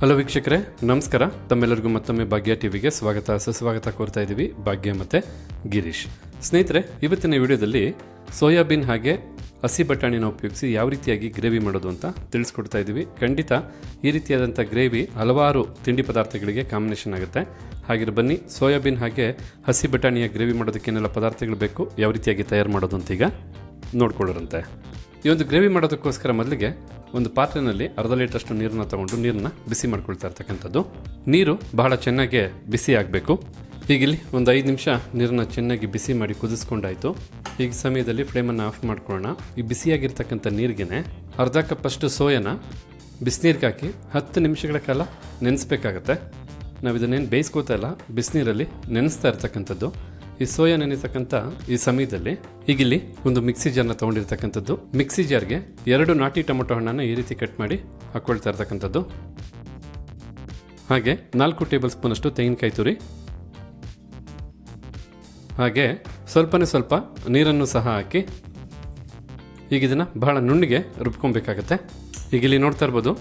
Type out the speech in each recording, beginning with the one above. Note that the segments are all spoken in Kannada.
ಹಲೋ ವೀಕ್ಷಕರೇ, ನಮಸ್ಕಾರ. ತಮ್ಮೆಲ್ಲರಿಗೂ ಮತ್ತೊಮ್ಮೆ ಭಾಗ್ಯ ಟಿವಿಗೆ ಸ್ವಾಗತ, ಸುಸ್ವಾಗತ ಕೋರ್ತಾ ಇದ್ದೀವಿ ಭಾಗ್ಯ ಮತ್ತೆ ಗಿರೀಶ್. ಸ್ನೇಹಿತರೆ, ಇವತ್ತಿನ ವಿಡಿಯೋದಲ್ಲಿ ಸೋಯಾಬೀನ್ ಹಾಗೆ ಹಸಿ ಬಟಾಣಿನ ಉಪಯೋಗಿಸಿ ಯಾವ ರೀತಿಯಾಗಿ ಗ್ರೇವಿ ಮಾಡೋದು ಅಂತ ತಿಳಿಸ್ಕೊಡ್ತಾ ಇದ್ದೀವಿ. ಖಂಡಿತ ಈ ರೀತಿಯಾದಂಥ ಗ್ರೇವಿ ಹಲವಾರು ತಿಂಡಿ ಪದಾರ್ಥಗಳಿಗೆ ಕಾಂಬಿನೇಷನ್ ಆಗುತ್ತೆ. ಹಾಗೆ ಬನ್ನಿ, ಸೋಯಾಬೀನ್ ಹಾಗೆ ಹಸಿ ಬಟಾಣಿಯ ಗ್ರೇವಿ ಮಾಡೋದಕ್ಕೆ ಏನೆಲ್ಲ ಪದಾರ್ಥಗಳು ಬೇಕು, ಯಾವ ರೀತಿಯಾಗಿ ತಯಾರು ಮಾಡೋದು ಅಂತ ಈಗ ನೋಡ್ಕೊಳ್ಳೋರಂತೆ. ಈ ಒಂದು ಗ್ರೇವಿ ಮಾಡೋದಕ್ಕೋಸ್ಕರ ಮೊದಲಿಗೆ ಒಂದು ಪಾತ್ರೆಯಲ್ಲಿ ಅರ್ಧ ಲೀಟರ್ಷ್ಟು ನೀರನ್ನ ತಗೊಂಡು ನೀರನ್ನ ಬಿಸಿ ಮಾಡ್ಕೊಳ್ತಾ ಇರ್ತಕ್ಕಂಥದ್ದು. ನೀರು ಬಹಳ ಚೆನ್ನಾಗಿ ಬಿಸಿ ಆಗಬೇಕು. ಈಗ ಇಲ್ಲಿ ಒಂದು ಐದು ನಿಮಿಷ ನೀರನ್ನ ಚೆನ್ನಾಗಿ ಬಿಸಿ ಮಾಡಿ ಕುದಿಸ್ಕೊಂಡಾಯ್ತು. ಈಗ ಸಮಯದಲ್ಲಿ ಫ್ಲೇಮನ್ನು ಆಫ್ ಮಾಡ್ಕೊಳ್ಳೋಣ. ಈ ಬಿಸಿಯಾಗಿರ್ತಕ್ಕಂಥ ನೀರಿಗೆನೆ ಅರ್ಧ ಕಪ್ ಅಷ್ಟು ಸೋಯಾನ ಬಿಸಿನೀರಿಗೆ ಹಾಕಿ ಹತ್ತು ನಿಮಿಷಗಳ ಕಾಲ ನೆನೆಸ್ಬೇಕಾಗತ್ತೆ. ನಾವು ಇದನ್ನೇನು ಬೇಯಿಸ್ಕೋತಾ ಇಲ್ಲ, ಬಿಸಿನೀರಲ್ಲಿ ನೆನೆಸ್ತಾ ಇರ್ತಕ್ಕಂಥದ್ದು. ಈ ಸೋಯಾ ನೆನೆತಕ್ಕಂಥ ಈ ಸಮಯದಲ್ಲಿ ಈಗಿಲ್ಲಿ ಒಂದು ಮಿಕ್ಸಿ ಜಾರ್ನ ತಗೊಂಡಿರ್ತಕ್ಕಂಥದ್ದು. ಮಿಕ್ಸಿ ಜಾರ್ಗೆ ಎರಡು ನಾಟಿ ಟೊಮೊಟೊ ಹಣ್ಣನ್ನು ಈ ರೀತಿ ಕಟ್ ಮಾಡಿ ಹಾಕ್ಕೊಳ್ತಾ ಇರ್ತಕ್ಕಂಥದ್ದು. ಹಾಗೆ ನಾಲ್ಕು ಟೇಬಲ್ ಸ್ಪೂನ್ ಅಷ್ಟು ತೆಂಗಿನಕಾಯಿ ತುರಿ. ಹಾಗೆ ಸ್ವಲ್ಪನೇ ಸ್ವಲ್ಪ ನೀರನ್ನು ಸಹ ಹಾಕಿ ಈಗ ಇದನ್ನು ಬಹಳ ನುಣ್ಣಿಗೆ ರುಬ್ಕೊಬೇಕಾಗತ್ತೆ. ಈಗ ಇಲ್ಲಿ ನೋಡ್ತಾ ಇರ್ಬೋದು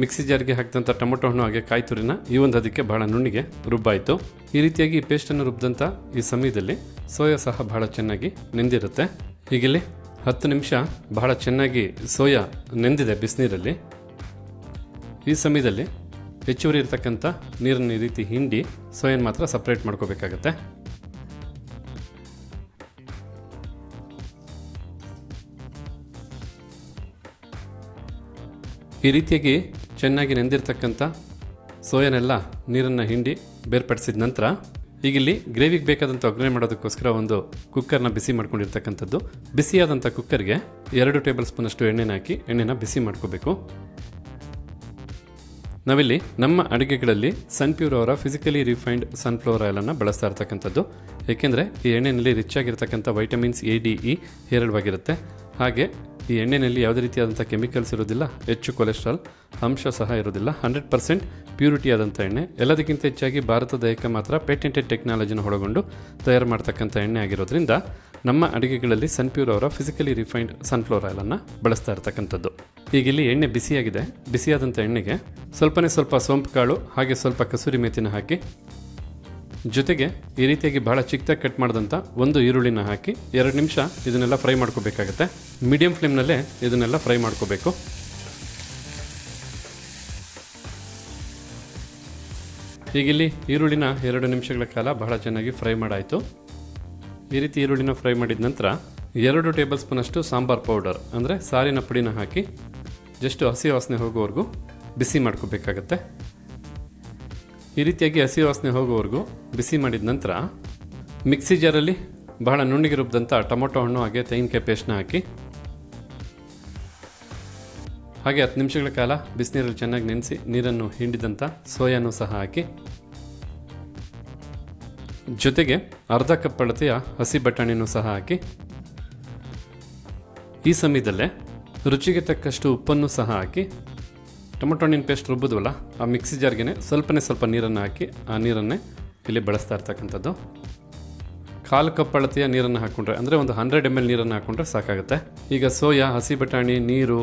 ಮಿಕ್ಸಿ ಜಾರ್ಗೆ ಹಾಕಿದಂಥ ಟೊಮೊಟೊ ಹಣ್ಣು ಹಾಗೆ ಕಾಯಿ ತುರಿನ ಈ ಒಂದು ಅದಕ್ಕೆ ಬಹಳ ನುಣ್ಣಿಗೆ ರುಬ್ಬಾಯಿತು. ಈ ರೀತಿಯಾಗಿ ಈ ಪೇಸ್ಟನ್ನು ರುಬ್ಬಿದಂಥ ಈ ಸಮಯದಲ್ಲಿ ಸೋಯಾ ಸಹ ಬಹಳ ಚೆನ್ನಾಗಿ ನೆಂದಿರುತ್ತೆ. ಈಗಿಲ್ಲಿ ಹತ್ತು ನಿಮಿಷ ಬಹಳ ಚೆನ್ನಾಗಿ ಸೋಯಾ ನೆಂದಿದೆ ಬಿಸಿನೀರಲ್ಲಿ. ಈ ಸಮಯದಲ್ಲಿ ಹೆಚ್ಚುವರಿ ಇರತಕ್ಕಂಥ ನೀರನ್ನು ಈ ರೀತಿ ಹಿಂಡಿ ಸೋಯನ್ ಮಾತ್ರ ಸಪ್ರೇಟ್ ಮಾಡ್ಕೋಬೇಕಾಗತ್ತೆ. ಈ ರೀತಿಯಾಗಿ ಚೆನ್ನಾಗಿ ನೆಂದಿರ್ತಕ್ಕಂಥ ಸೋಯನೆಲ್ಲ ನೀರನ್ನು ಹಿಂಡಿ ಬೇರ್ಪಡಿಸಿದ ನಂತರ ಈಗ ಇಲ್ಲಿ ಗ್ರೇವಿಗೆ ಬೇಕಾದಂಥ ಒಗ್ಗರಣೆ ಮಾಡೋದಕ್ಕೋಸ್ಕರ ಒಂದು ಕುಕ್ಕರ್ನ ಬಿಸಿ ಮಾಡ್ಕೊಂಡಿರ್ತಕ್ಕಂಥದ್ದು. ಬಿಸಿಯಾದಂಥ ಕುಕ್ಕರ್ಗೆ ಎರಡು ಟೇಬಲ್ ಸ್ಪೂನಷ್ಟು ಎಣ್ಣೆನ ಹಾಕಿ ಎಣ್ಣೆನ ಬಿಸಿ ಮಾಡ್ಕೋಬೇಕು. ನಾವಿಲ್ಲಿ ನಮ್ಮ ಅಡುಗೆಗಳಲ್ಲಿ ಸನ್ಪ್ಯೂರ್ ಅವರ ಫಿಸಿಕಲಿ ರಿಫೈನ್ಡ್ ಸನ್ಫ್ಲವರ್ ಆಯಿಲನ್ನು ಬಳಸ್ತಾ ಇರ್ತಕ್ಕಂಥದ್ದು. ಏಕೆಂದರೆ ಈ ಎಣ್ಣೆಯಲ್ಲಿ ರಿಚ್ ಆಗಿರ್ತಕ್ಕಂಥ ವೈಟಮಿನ್ಸ್ ಎ, ಡಿ, ಇ ಹೇರಳವಾಗಿರುತ್ತೆ. ಹಾಗೆ ಈ ಎಣ್ಣೆಯಲ್ಲಿ ಯಾವುದೇ ರೀತಿಯಾದಂಥ ಕೆಮಿಕಲ್ಸ್ ಇರೋದಿಲ್ಲ, ಹೆಚ್ಚು ಕೊಲೆಸ್ಟ್ರಾಲ್, ಅಂಶ ಸಹ ಇರೋದಿಲ್ಲ. ಹಂಡ್ರೆಡ್ ಪರ್ಸೆಂಟ್ ಪ್ಯೂರಿಟಿ ಆದಂಥ ಎಣ್ಣೆ. ಎಲ್ಲದಕ್ಕಿಂತ ಹೆಚ್ಚಾಗಿ ಭಾರತದ ಏಕ ಮಾತ್ರ ಪೇಟೆಂಟೆಡ್ ಟೆಕ್ನಾಲಜಿನ ಒಳಗೊಂಡು ತಯಾರು ಮಾಡ್ತಕ್ಕಂಥ ಎಣ್ಣೆ ಆಗಿರೋದ್ರಿಂದ ನಮ್ಮ ಅಡುಗೆಗಳಲ್ಲಿ ಸನ್ಪ್ಯೂರ್ ಅವರ ಫಿಸಿಕಲಿ ರಿಫೈನ್ಡ್ ಸನ್ಫ್ಲವರ್ ಆಯಿಲನ್ನು ಬಳಸ್ತಾ ಇರ್ತಕ್ಕಂಥದ್ದು. ಈಗ ಇಲ್ಲಿ ಎಣ್ಣೆ ಬಿಸಿಯಾಗಿದೆ. ಬಿಸಿಯಾದಂಥ ಎಣ್ಣೆಗೆ ಸ್ವಲ್ಪನೇ ಸ್ವಲ್ಪ ಸೋಂಪು ಕಾಳು, ಹಾಗೆ ಸ್ವಲ್ಪ ಕಸೂರಿ ಮೇತಿನ ಹಾಕಿ ಜೊತೆಗೆ ಈ ರೀತಿಯಾಗಿ ಬಹಳ ಚಿಕ್ಕದಾಗಿ ಕಟ್ ಮಾಡಿದಂಥ ಒಂದು ಈರುಳ್ಳಿನ ಹಾಕಿ ಎರಡು ನಿಮಿಷ ಇದನ್ನೆಲ್ಲ ಫ್ರೈ ಮಾಡ್ಕೋಬೇಕಾಗತ್ತೆ. ಮೀಡಿಯಂ ಫ್ಲೇಮ್ನಲ್ಲೇ ಇದನ್ನೆಲ್ಲ ಫ್ರೈ ಮಾಡ್ಕೋಬೇಕು. ಈಗಿಲ್ಲಿ ಈರುಳ್ಳಿನ ಎರಡು ನಿಮಿಷಗಳ ಕಾಲ ಬಹಳ ಚೆನ್ನಾಗಿ ಫ್ರೈ ಮಾಡಾಯಿತು. ಈ ರೀತಿ ಈರುಳ್ಳಿನ ಫ್ರೈ ಮಾಡಿದ ನಂತರ ಎರಡು ಟೇಬಲ್ ಸ್ಪೂನಷ್ಟು ಸಾಂಬಾರ್ ಪೌಡರ್, ಅಂದರೆ ಸಾರಿನ ಪುಡಿನ ಹಾಕಿ ಜಸ್ಟ್ ಹಸಿ ವಾಸನೆ ಹೋಗೋವರೆಗೂ ಬಿಸಿ ಮಾಡ್ಕೋಬೇಕಾಗತ್ತೆ. ಈ ರೀತಿಯಾಗಿ ಹಸಿ ವಾಸನೆ ಹೋಗುವವರೆಗೂ ಬಿಸಿ ಮಾಡಿದ ನಂತರ ಮಿಕ್ಸಿ ಜಾರಲ್ಲಿ ಬಹಳ ನುಣ್ಣಿಗೆ ರುಬ್ಬಿದಂಥ ಟೊಮೊಟೊ ಹಣ್ಣು ಹಾಗೆ ತೆಂಗಿನಕಾಯಿ ಪೇಸ್ಟ್ನ ಹಾಕಿ ಹಾಗೆ ಹತ್ತು ನಿಮಿಷಗಳ ಕಾಲ ಬಿಸಿನೀರಲ್ಲಿ ಚೆನ್ನಾಗಿ ನೆನೆಸಿ ನೀರನ್ನು ಹಿಂಡಿದಂಥ ಸೋಯಾನು ಸಹ ಹಾಕಿ. ಜೊತೆಗೆ ಅರ್ಧ ಕಪ್ ಅಳತೆಯ ಹಸಿ ಬಟಾಣಿನೂ ಸಹ ಹಾಕಿ. ಈ ಸಮಯದಲ್ಲೇ ರುಚಿಗೆ ತಕ್ಕಷ್ಟು ಉಪ್ಪನ್ನು ಸಹ ಹಾಕಿ. ಟೊಮೊಟೊ ಹಣ್ಣಿನ ಪೇಸ್ಟ್ ರುಬ್ಬಿದ್ವಲ್ಲ, ಆ ಮಿಕ್ಸಿ ಜಾರ್ಗೆ ಸ್ವಲ್ಪನೇ ಸ್ವಲ್ಪ ನೀರನ್ನು ಹಾಕಿ, ಆ ನೀರನ್ನೇ ಇಲ್ಲಿ ಬಳಸ್ತಾ ಇರ್ತಕ್ಕಂಥದ್ದು. ಕಾಲು ಕಪ್ ಅಳತೆಯ ನೀರನ್ನು ಹಾಕ್ಕೊಂಡ್ರೆ ಅಂದರೆ ಒಂದು ಹಂಡ್ರೆಡ್ ಎಂ ಎಲ್ ನೀರನ್ನು ಹಾಕ್ಕೊಂಡ್ರೆ ಸಾಕಾಗುತ್ತೆ. ಈಗ ಸೋಯಾ, ಹಸಿ ಬಟಾಣಿ, ನೀರು,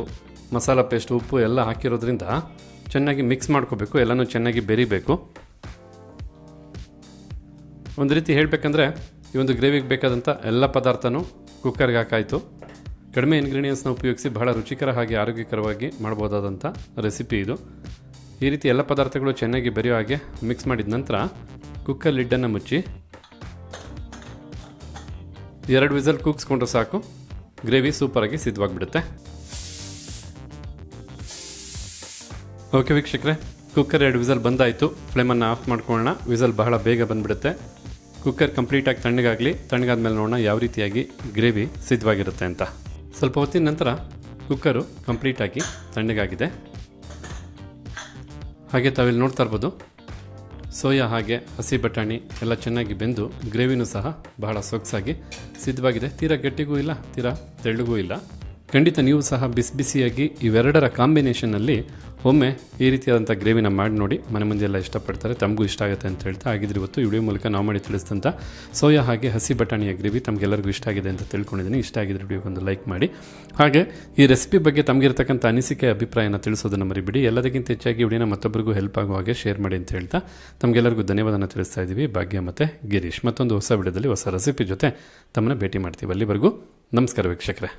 ಮಸಾಲ ಪೇಸ್ಟ್, ಉಪ್ಪು ಎಲ್ಲ ಹಾಕಿರೋದ್ರಿಂದ ಚೆನ್ನಾಗಿ ಮಿಕ್ಸ್ ಮಾಡ್ಕೋಬೇಕು, ಎಲ್ಲನೂ ಚೆನ್ನಾಗಿ ಬೆರಿಬೇಕು. ಒಂದು ರೀತಿ ಹೇಳಬೇಕಂದ್ರೆ, ಈ ಒಂದು ಗ್ರೇವಿಗೆ ಬೇಕಾದಂಥ ಎಲ್ಲ ಪದಾರ್ಥನೂ ಕುಕ್ಕರ್ಗೆ ಹಾಕಾಯಿತು. ಕಡಿಮೆ ಇಂಗ್ರೀಡಿಯೆಂಟ್ಸ್ನ ಉಪಯೋಗಿಸಿ ಬಹಳ ರುಚಿಕರ ಹಾಗೆ ಆರೋಗ್ಯಕರವಾಗಿ ಮಾಡ್ಬೋದಾದಂಥ ರೆಸಿಪಿ ಇದು. ಈ ರೀತಿ ಎಲ್ಲ ಪದಾರ್ಥಗಳು ಚೆನ್ನಾಗಿ ಬೆರೆಯೋ ಹಾಗೆ ಮಿಕ್ಸ್ ಮಾಡಿದ ನಂತರ ಕುಕ್ಕರ್ ಲಿಡ್ಡನ್ನು ಮುಚ್ಚಿ, ಎರಡು ವಿಸಲ್ ಕೂಗಿಸ್ಕೊಂಡ್ರೆ ಸಾಕು. ಗ್ರೇವಿ ಸೂಪರಾಗಿ ಸಿದ್ಧವಾಗಿಬಿಡುತ್ತೆ. ಓಕೆ ವೀಕ್ಷಕರೆ ಕುಕ್ಕರ್ ಎರಡು ವಿಸಲ್ ಬಂದಾಯಿತು. ಫ್ಲೇಮನ್ನು ಆಫ್ ಮಾಡ್ಕೊಳ್ಳೋಣ. ವಿಸಲ್ ಬಹಳ ಬೇಗ ಬಂದುಬಿಡುತ್ತೆ. ಕುಕ್ಕರ್ ಕಂಪ್ಲೀಟಾಗಿ ತಣ್ಣಗಾಗಲಿ. ತಣ್ಣಗಾದ್ಮೇಲೆ ನೋಡೋಣ ಯಾವ ರೀತಿಯಾಗಿ ಗ್ರೇವಿ ಸಿದ್ಧವಾಗಿರುತ್ತೆ ಅಂತ. ಸ್ವಲ್ಪ ಹೊತ್ತಿನ ನಂತರ ಕುಕ್ಕರು ಕಂಪ್ಲೀಟಾಗಿ ತಣ್ಣಗಾಗಿದೆ. ಹಾಗೆ ತಾವಿಲ್ಲಿ ನೋಡ್ತಾ ಇರ್ಬೋದು, ಸೋಯಾ ಹಾಗೆ ಹಸಿ ಬಟಾಣಿ ಎಲ್ಲ ಚೆನ್ನಾಗಿ ಬೆಂದು ಗ್ರೇವಿನೂ ಸಹ ಬಹಳ ಸೊಗಸಾಗಿ ಸಿದ್ಧವಾಗಿದೆ. ತೀರಾ ಗಟ್ಟಿಗೂ ಇಲ್ಲ, ತೀರಾ ತೆಳ್ಳಗೂ ಇಲ್ಲ. ಖಂಡಿತ ನೀವು ಸಹ ಬಿಸಿ ಬಿಸಿಯಾಗಿ ಇವೆರಡರ ಕಾಂಬಿನೇಷನಲ್ಲಿ ಒಮ್ಮೆ ಈ ರೀತಿಯಾದಂಥ ಗ್ರೇವಿನ ಮಾಡಿ ನೋಡಿ. ಮನೆ ಮುಂದೆಲ್ಲ ಎಲ್ಲ ಇಷ್ಟಪಡ್ತಾರೆ, ತಮಗೂ ಇಷ್ಟ ಆಗುತ್ತೆ ಅಂತ ಹೇಳ್ತಾ ಆಗಿದ್ರೆ ಇವತ್ತು ವಿಡಿಯೋ ಮೂಲಕ ನಾವು ಮಾಡಿ ತಿಳಿಸಿದಂಥ ಸೋಯಾ ಹಾಗೆ ಹಸಿ ಬಟಾಣಿಯ ಗ್ರೇವಿ ತಮಗೆಲ್ಲರಿಗೂ ಇಷ್ಟ ಆಗಿದೆ ಅಂತ ತಿಳ್ಕೊಂಡಿದ್ದೀನಿ. ಇಷ್ಟ ಆಗಿದ್ರೆ ವಿಡಿಯೋಗೆ ಒಂದು ಲೈಕ್ ಮಾಡಿ. ಹಾಗೆ ಈ ರೆಸಿಪಿ ಬಗ್ಗೆ ತಮಗಿರ್ತಕ್ಕಂಥ ಅನಿಸಿಕೆ, ಅಭಿಪ್ರಾಯನ ತಿಳಿಸೋದನ್ನು ಮರಿಬಿಡಿ. ಎಲ್ಲದಕ್ಕಿಂತ ಹೆಚ್ಚಾಗಿ ವಿಡಿಯೋನ ಮತ್ತೊಬ್ಬರಿಗೂ ಹೆಲ್ಪ್ ಆಗುವ ಹಾಗೆ ಶೇರ್ ಮಾಡಿ ಅಂತ ಹೇಳ್ತಾ ತಮಗೆಲ್ಲರಿಗೂ ಧನ್ಯವಾದನ ತಿಳಿಸ್ತಾ ಇದ್ದೀವಿ. ಭಾಗ್ಯ ಮತ್ತು ಗಿರೀಶ್ ಮತ್ತೊಂದು ಹೊಸ ವಿಡಿಯೋದಲ್ಲಿ ಹೊಸ ರೆಸಿಪಿ ಜೊತೆ ತಮ್ಮನ್ನ ಭೇಟಿ ಮಾಡ್ತೀವಿ ಅಲ್ಲಿವರೆಗೂ. ನಮಸ್ಕಾರ ವೀಕ್ಷಕರೇ.